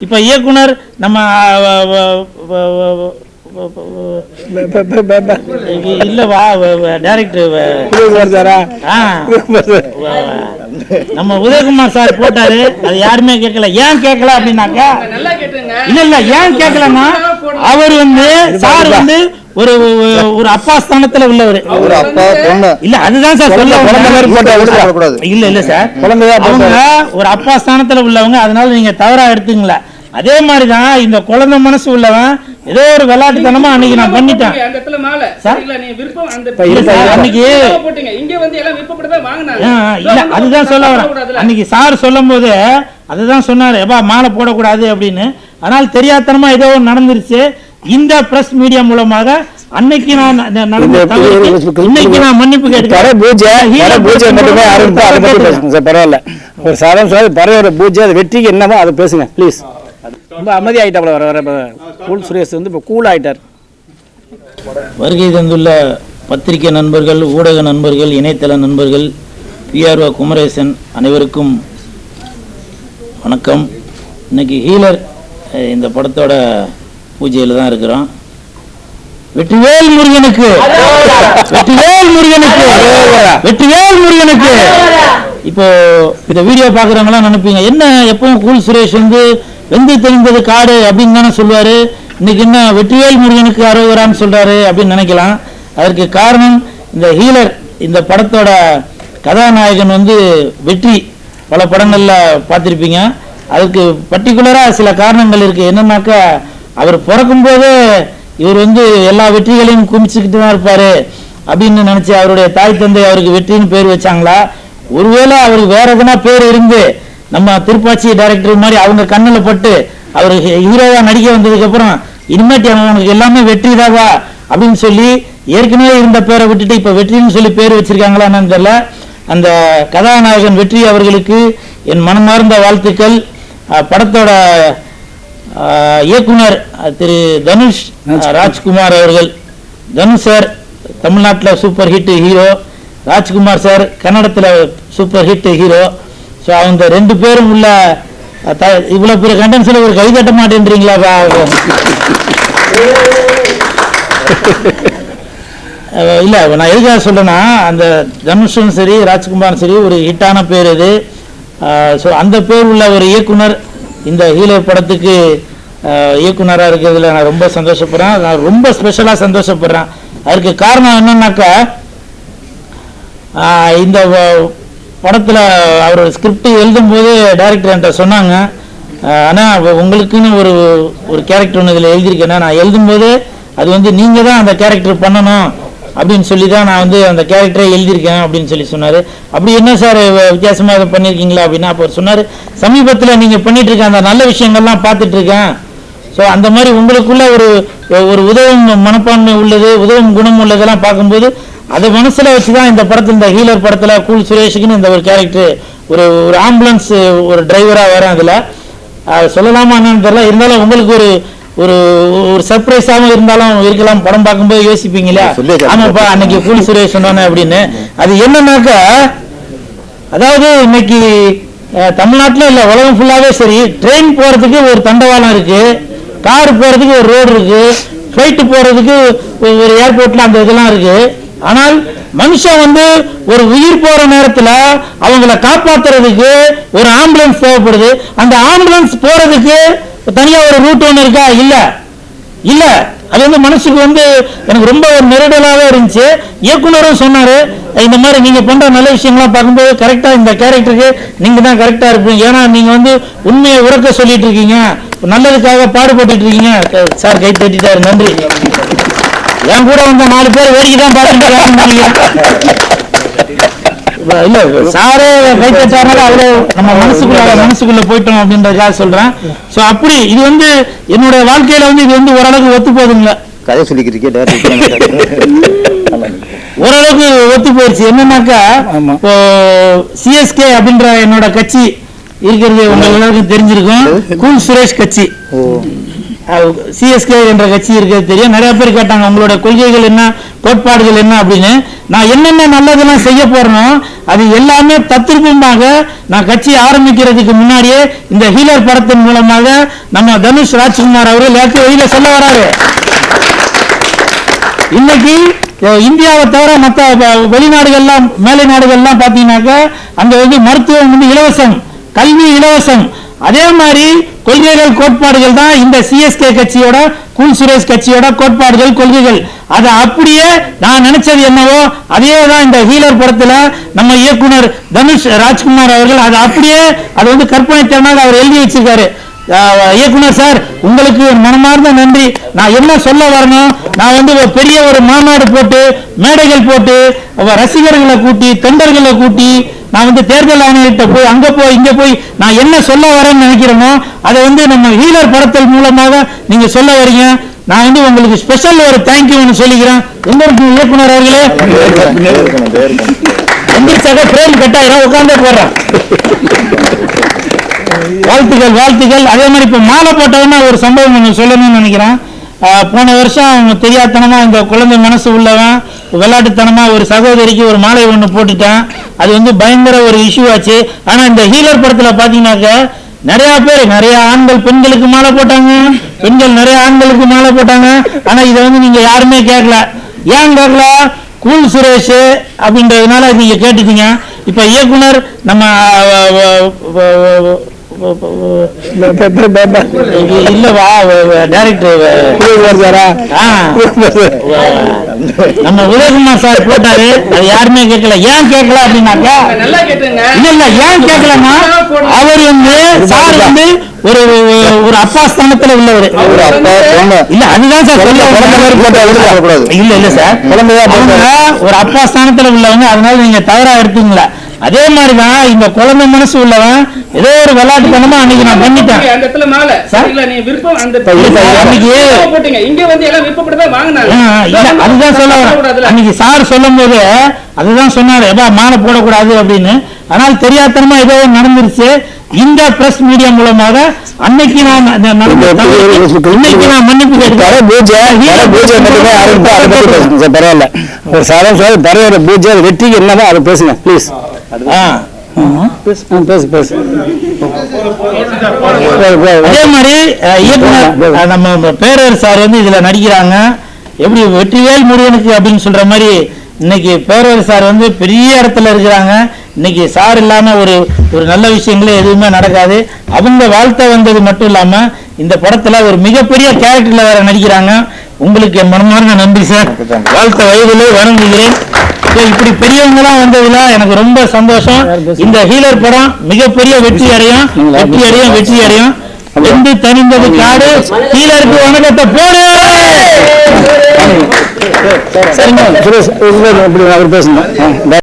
இப்போ இயக்குனர் நம்ம இல்லவா டைரக்டர் நம்ம உதயகுமார் சார் போட்டாரு அது யாருமே கேட்கல. ஏன் கேட்கல அப்படின்னாக்கா இல்ல இல்ல ஏன் கேட்கலன்னா அவர் வந்து சார் வந்து ஒரு ஒரு அப்பா ஸ்தானத்துல உள்ளவர். ஒரு அப்பா பொண்ணு. இல்ல அதுதான் சார் சொல்ல குழந்தை. இல்ல இல்ல சார். குழந்தையா அவங்க ஒரு அப்பா ஸ்தானத்துல உள்ளவங்க அதனால நீங்க தவறா எடுத்துங்கள. அதே மாதிரிதான் இந்த குழந்தை மனசு உள்ளவன் ஏதோ ஒரு விளையாட்டுத்தனமா அன்னைக்கு நான் பண்ணிட்டேன். அன்னைக்கு- இல்ல அதுதான் சொல்ல வரேன். அன்னைக்கு சார் சொல்லும் போது அதுதான் சொன்னாரு எப்பா மாலை போடக்கூடாது அப்படின்னு. அதனால தெரியாதனமா ஏதோ நடந்துருச்சு. இந்த பிரஸ் மீடியா மூலமாக அன்னைக்கு நான் இன்னைக்கு நான் மன்னிப்பு கடை கேட்கிறேன் பூஜை கடை பூஜை மட்டுமே ஆரம்பித்து அதை பத்தி பேசுங்க சார் பரவாயில்ல. ஒரு சாதாரண சார் பரவாயில்ல பூஜை அது வெற்றிக்கு என்னவோ அதை பேசுங்க ப்ளீஸ் ரொம்ப அமைதி ஆகிட்டாப்ல வர வர. கூல் சுரேஷ் வந்து இப்போ கூல் ஆகிட்டார் வருகை தந்துள்ள பத்திரிகை நண்பர்கள் ஊடக நண்பர்கள் இணையதள நண்பர்கள் பிஆர்ஓ குமரேசன் அனைவருக்கும் வணக்கம். இன்னைக்கு ஹீலர் இந்த படத்தோட பூஜையில் தான் இருக்கிறோம் வெற்றிவேல் முருகனுக்கு! வெற்றிவேல் முருகனுக்கு! வெற்றிவேல் முருகனுக்கு! இப்போ இந்த வீடியோ பார்க்குறவங்களாம் நினைப்பீங்க என்ன எப்பவும் கூல் சுரேஷ் வந்து வெந்து தெரிந்தது காடு அப்படின்னு தானே சொல்லுவாரு? இன்னைக்கு என்ன வெற்றிவேல் முருகனுக்கு அரோகரான்னு சொல்றாரு அப்படின்னு நினைக்கலாம். அதற்கு காரணம் இந்த ஹீலர் இந்த படத்தோட கதாநாயகன் வந்து வெற்றி. பல படங்கள்ல பார்த்திருப்பீங்க. அதுக்கு பர்டிகுலராக சில காரணங்கள் இருக்கு. என்னன்னாக்கா அவர் பிறக்கும்போதே இவர் வந்து எல்லா வெற்றிகளையும் குமிச்சுக்கிட்டு தான் இருப்பாரு அப்படின்னு நினைச்சு அவருடைய தாய் தந்தை அவருக்கு வெற்றின்னு பேர் வச்சாங்களா? ஒருவேளை அவருக்கு வேற எதுனா பேர் இருந்து நம்ம திருப்பாச்சி டைரக்டர் மாதிரி அவங்க கண்ணில் பட்டு அவர் ஹீரோவா நடிக்க வந்ததுக்கு அப்புறம் இனிமேட்டு அவனுக்கு எல்லாமே வெற்றி தாவா அப்படின்னு சொல்லி ஏற்கனவே இருந்த பேரை விட்டுட்டு இப்ப வெற்றின்னு சொல்லி பேர் வச்சிருக்காங்களா என்னன்னு தெரியல. அந்த கதாநாயகன் வெற்றி அவர்களுக்கு என் மனமார்ந்த வாழ்த்துக்கள். படத்தோட இயக்குனர் திரு தனுஷ் ராஜ்குமார் அவர்கள். தனுஷ் சார் தமிழ்நாட்டில் super hit hero Rajkumar sir கன்னடத்தில் சூப்பர் ஹிட் ஹீரோ ஸோ அவங்க ரெண்டு பேரும் உள்ள இவ்வளோ பெரிய கண்டென்ஸில் ஒரு கை தட்ட மாட்டேன்றீங்களா இல்லை நான் எதுக்காக சொல்லுன்னா அந்த தனுஷும் சரி ராஜ்குமாரும் சரி ஒரு ஹிட்டான பேர் இது. ஸோ அந்த பேர் உள்ள ஒரு இயக்குனர் இந்த ஹீலோ படத்துக்கு இயக்குனராக இருக்கிறதுல நான் ரொம்ப சந்தோஷப்படுறேன். நான் ரொம்ப ஸ்பெஷலாக சந்தோஷப்படுறேன். அதுக்கு காரணம் என்னன்னாக்கா இந்த படத்தில் அவர் ஸ்கிரிப்ட் எழுதும்போது டைரக்டர் என்கிட்ட சொன்னாங்க ஆனால் உங்களுக்குன்னு ஒரு ஒரு கேரக்டர் ஒன்று இதில் எழுதியிருக்கேன் நான் எழுதும்போது அது வந்து நீங்கள் தான் அந்த கேரக்டர் பண்ணணும் அப்படின்னு சொல்லி தான் நான் வந்து அந்த கேரக்டரை எழுதியிருக்கேன் அப்படின்னு சொல்லி சொன்னார். அப்படி என்ன சார் வித்தியாசமாக இதை பண்ணியிருக்கீங்களா? அப்படின்னா அப்போ அவர் சமீபத்தில் நீங்கள் பண்ணிகிட்டு பண்ணிட்டு இருக்க அந்த நல்ல விஷயங்கள்லாம் பார்த்துட்டு இருக்கேன் ஸோ அந்த மாதிரி உங்களுக்குள்ள ஒரு ஒரு உதவும் மனப்பான்மை உள்ளது உதவும் குணம் உள்ளதெல்லாம் பார்க்கும்போது அதை மனசுல வச்சு தான் இந்த படத்தில் இந்த ஹீலர் படத்துல கூல் சுரேஷுக்குன்னு இந்த ஒரு கேரக்டர் ஒரு ஒரு ஆம்புலன்ஸ் ஒரு டிரைவரா வரேன் அதுல. அது சொல்லலாமா என்னன்னு தெரியல. இருந்தாலும் உங்களுக்கு ஒரு ஒரு ஒரு சர்ப்ரைஸாகவும் இருந்தாலும் இருக்கலாம். படம் பார்க்கும்போது யோசிப்பீங்க இல்லையா சொல்லியிருக்காரு. ஆமாப்பா அன்னைக்கு கூல் சுரேஷ் சொன்னானே அப்படின்னு. அது என்னன்னாக்கா அதாவது இன்னைக்கு தமிழ்நாட்டுல இல்ல உலகம் ஃபுல்லாவே சரி ட்ரெயின் போறதுக்கு ஒரு தண்டவாளம் இருக்கு. கார் போறதுக்கு ஒரு ரோடு இருக்கு. ஃபிளைட் போறதுக்கு ஒரு ஏர்போர்ட்ல அந்த இதெல்லாம் இருக்கு. ஆனால் மனுஷன் வந்து ஒரு உயிர் போற நேரத்தில் அவங்கள காப்பாத்துறதுக்கு ஒரு ஆம்புலன்ஸ் தேவைப்படுது. அந்த ஆம்புலன்ஸ் போறதுக்கு தனியா ஒரு ரூட் ஒன்று இருக்கா? இல்ல. இல்ல. அது வந்து மனசுக்கு வந்து எனக்கு ரொம்ப ஒரு நெருடலாவே இருந்துச்சு. இயக்குனரும் சொன்னாரு இந்த மாதிரி நீங்க பண்ற நல்ல விஷயங்கள்லாம் பார்க்கும்போது கரெக்டா இந்த கேரக்டருக்கு நீங்க தான் கரெக்டா இருப்பீங்க. ஏன்னா நீங்க வந்து உண்மையை உறக்க சொல்லிட்டு இருக்கீங்க. நல்லதுக்காக பாடுபட்டு இருக்கீங்க. க- சார் கை தட்டிட்டாரு. நன்றி. என் கூட வந்த நாலு பேர் வேடிக்கை தான் பார்த்துட்டு இல்ல சாரே தட்டாருனால அவ்வளவு நம்ம மனசுக்குள்ள மனசுக்குள்ள போயிட்டோம் அப்படின்றதுக்காக சொல்றேன். சோ அப்படி இது வந்து என்னோட வாழ்க்கையில வந்து இது வந்து ஓரளவுக்கு ஒத்து போகுதுங்க கதை சொல்லிக்கிறீங்க ஓரளவுக்கு ஒத்து போயிடுச்சு என்னன்னாக்கா. இப்போ சிஎஸ்கே அப்படின்ற என்னோட கட்சி இருக்கிறது உங்க எல்லாருக்கும் தெரிஞ்சிருக்கும். கூல் சுரேஷ் கட்சி. ஓ. சிஎஸ்கே என்ற கட்சி இருக்கிறது தெரியும். நிறைய பேர் கேட்டாங்க உங்களோட கொள்கைகள் என்ன கோட்பாடுகள் என்ன அப்படின்னு. நான் என்னென்ன நல்லதெல்லாம் செய்ய போறேனோ அது எல்லாமே தத்திருப்பமாக நான் கட்சி ஆரம்பிக்கிறதுக்கு முன்னாடியே இந்த ஹீலர் படத்தின் மூலமாக நம்ம தனுஷ் ராஜ்குமார் அவர்கள் எல்லாத்தையும் வெளியில சொல்ல வராரு. இன்னைக்கு இந்தியாவை தவிர மற்ற வெளிநாடுகள்லாம் மேலை நாடுகள்லாம் பார்த்தீங்கன்னாக்கா அங்கே வந்து மருத்துவம் வந்து இலவசம் கல்வி இலவசம். அதே மாதிரி கொள்கைகள் கோட்பாடுகள் தான் இந்த சிஎஸ்கே கட்சியோட கூல் சுரேஷ் கட்சியோட கோட்பாடுகள் கொள்கைகள். அதை அப்படியே நான் நினைச்சது என்னவோ அதே தான் இந்த ஹீலர் படத்துல நம்ம இயக்குனர் தனுஷ் ராஜ்குமார் அவர்கள் அதை அப்படியே அது வந்து கற்பனை திறனாக அவர் எழுதி வச்சிருக்காரு. இயக்குனர் சார் உங்களுக்கு மனமார்ந்த நன்றி. நான் என்ன சொல்ல வரணும் நான் வந்து பெரிய ஒரு மாநாடு போட்டு மேடைகள் போட்டு ரசிகர்களை கூட்டி தொண்டர்களை கூட்டி நான் வந்து தேர்தல் ஆணையர்கிட்ட போய் அங்க போய் இங்க போய் நான் என்ன சொல்ல வரேன்னு நினைக்கிறேனோ அதை வந்து நம்ம ஹீலர் படத்தல் மூலமாக நீங்க சொல்ல வரீங்க. நான் வந்து உங்களுக்கு ஸ்பெஷல் ஒரு தேங்க்யூ சொல்லிக்கிறேன். எங்க இருக்கு இயக்குனர் அவர்களே. எந்திரிச்சாக்க பிரேம் கட்டாயிரம் உட்காந்தே போடுறேன் வாழ்த்துக்கள் வாழ்த்துக்கள். அதே மாதிரி இப்போ மாலை போட்டவன ஒரு சம்பவம் ஒன்று சொல்லணும்னு நினைக்கிறேன். போன வருஷம் அவங்க தெரியாதனமாக இந்த குழந்தை மனசு உள்ளவன் விளையாட்டுத்தனமாக ஒரு சகோதரிக்கு ஒரு மாலை ஒன்று போட்டுட்டான். அது வந்து பயங்கர ஒரு இஷ்யூ ஆச்சு. ஆனால் இந்த ஹீலர் படத்தில் பார்த்தீங்கன்னாக்க நிறைய பேர் நிறைய ஆண்கள் பெண்களுக்கு மாலை போட்டாங்க. பெண்கள் நிறைய ஆண்களுக்கு மாலை போட்டாங்க. ஆனா இதை வந்து நீங்க யாருமே கேட்கல. ஏன் கேட்கல? கூல் சுரேஷ் அப்படின்றதுனால நீங்க கேட்டுட்டீங்க. இப்ப இயக்குனர் நம்ம இல்லவா டைரக்டர் நம்ம உதயகுமார் சார் போட்டாரு. அது யாருமே கேட்கல. ஏன் கேட்கல அப்படின்னாக்கா இல்ல இல்ல ஏன் கேட்கலன்னா அவர் வந்து சார் வந்து ஒரு ஒரு அப்பா ஸ்தானத்துல உள்ளவர். இல்ல அதுதான் சார். இல்ல இல்ல சார். ஒரு அப்பா ஸ்தானத்துல உள்ளவங்க அதனால நீங்க தவறா எடுத்தீங்களா? அதே மாதிரிதான் இந்த குழந்தை மனசு உள்ளவன் ஏதோ ஒரு விளையாட்டுத்தனமா அன்னைக்கு நான் பண்ணிட்டேன். அந்த இடத்துல மாலை. சார்? சரிங்களா நீங்க விருப்பம் அந்த அன்னைக்கு- போட்டீங்க. இங்க வந்து எல்லாம் விருப்பப்பட்டு தான் வாங்கினாங்க. அதுதான் சொல்ல அன்னைக்கு சார் சொல்லும் போது அதுதான் சொன்னாரு எப்பா மாலை போடக்கூடாது அப்படின்னு. ஆனால் தெரியாதனமா ஏதோ நடந்துருச்சு. இந்த பிரஸ் மீடியா மூலமாக அன்னைக்கு நான் இன்னைக்கு நான் மன்னிப்பு கேட்கிறேன் பூஜை வர பூஜை பரவாயில்ல. ஒரு சாதாரண பரவாயில்ல பூஜை வெற்றிக்கு என்னமோ அதை பேசுங்க ப்ளீஸ். பேசு பேசு. அதே மாதிரி இயக்குனர் நம்ம பேரர் சார் வந்து இதுல நடிக்கிறாங்க. எப்படி வெற்றிவேல் முருகனுக்கு அப்படின்னு சொல்ற மாதிரி இன்னைக்கு பேரர் சார் வந்து பெரிய இடத்துல இருக்கிறாங்க. இன்னைக்கு சார் இல்லாம ஒரு ஒரு நல்ல விஷயங்களே எதுவுமே நடக்காது. அவங்க வாழ்த்த வந்தது மட்டும் இல்லாம இந்த படத்துல ஒரு மிகப்பெரிய கேரக்டர்ல வேற நடிக்கிறாங்க. உங்களுக்கு என் மனமார்ந்த நன்றி சார். வாழ்த்த வயதிலே வணங்குகிறேன். இப்படி பெரியவங்களாம் வந்ததுல எனக்கு ரொம்ப சந்தோஷம். இந்த ஹீலர் படம் மிகப்பெரிய வெற்றி அடையும். வெற்றி அடையும் வெற்றி அடையும். வெந்து தனிந்தது காடு. ஹீலருக்கு வணக்கத்தை போடு. சரிங்க சுரேஷ் அவர் பேசுங்க